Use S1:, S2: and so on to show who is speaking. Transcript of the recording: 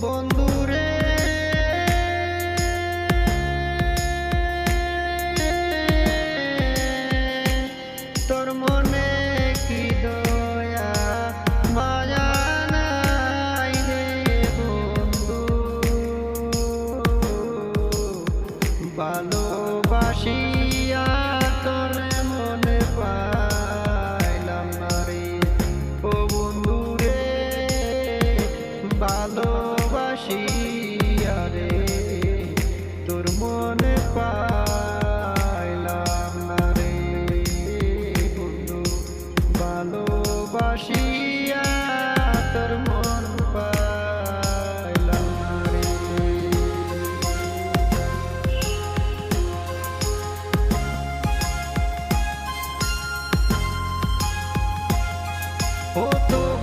S1: born ও তো